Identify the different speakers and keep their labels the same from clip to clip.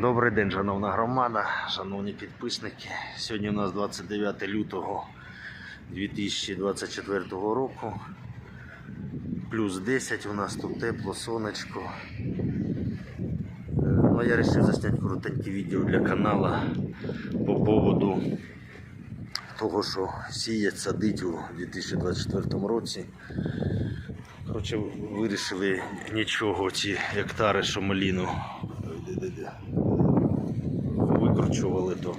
Speaker 1: Добрий день, шановна громада, шановні підписники. Сьогодні у нас 29 лютого 2024 року. Плюс 10 у нас тут тепло, сонечко. Е, Ну, я вирішив засняти коротеньке відео для каналу по поводу того, що сіять, садить у 2024 році. Коротше, вирішили нічого, ці гектари, що маліну е, викручували, то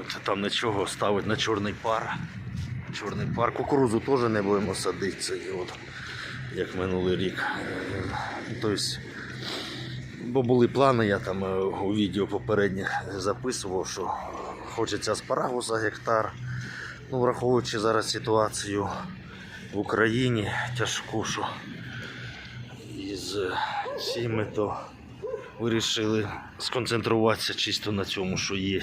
Speaker 1: от, там нічого ставить на чорний пар. Чорний пар. Кукурузу теж не будемо садити, це от, як минулий рік. Е, Тобто, бо були плани, я там е, у відео попередніх записував, що хочеться аспарагуса гектар. Ну, враховуючи зараз ситуацію в Україні тяжку, що із цими, то вирішили сконцентруватися чисто на цьому, що є.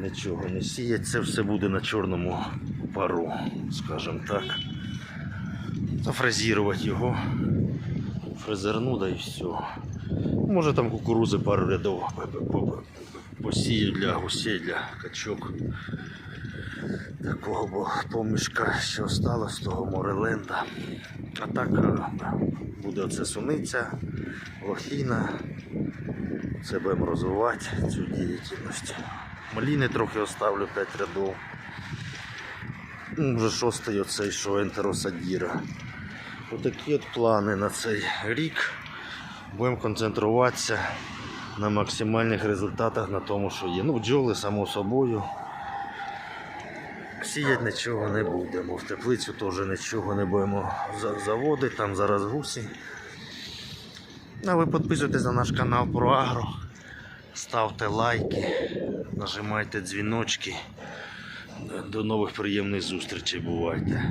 Speaker 1: Нічого не сіять, це все буде на чорному пару, скажімо так. Зафрезерувати його, фрезерну, да і все. Може там кукурузи пару рядов посію для гусей, для качок. Такого помішка, що осталось того Мореленда. А так е, буде оце суниця, лохіна. Це будемо розвивати цю діяльність. Маліни трохи оставлю 5 рядов. Вже шостий оцей, що ентеросадіра. Отакі от плани на цей рік. Будемо концентруватися на максимальних результатах на тому, що є. Ну, бджоли, само собою. Сіять нічого не будемо. В теплицю теж нічого не будемо за- заводити, там зараз гусі. А ви підписуйтесь на наш канал про Агро. Ставте лайки, нажимайте дзвіночки. До нових приємних зустрічей бувайте.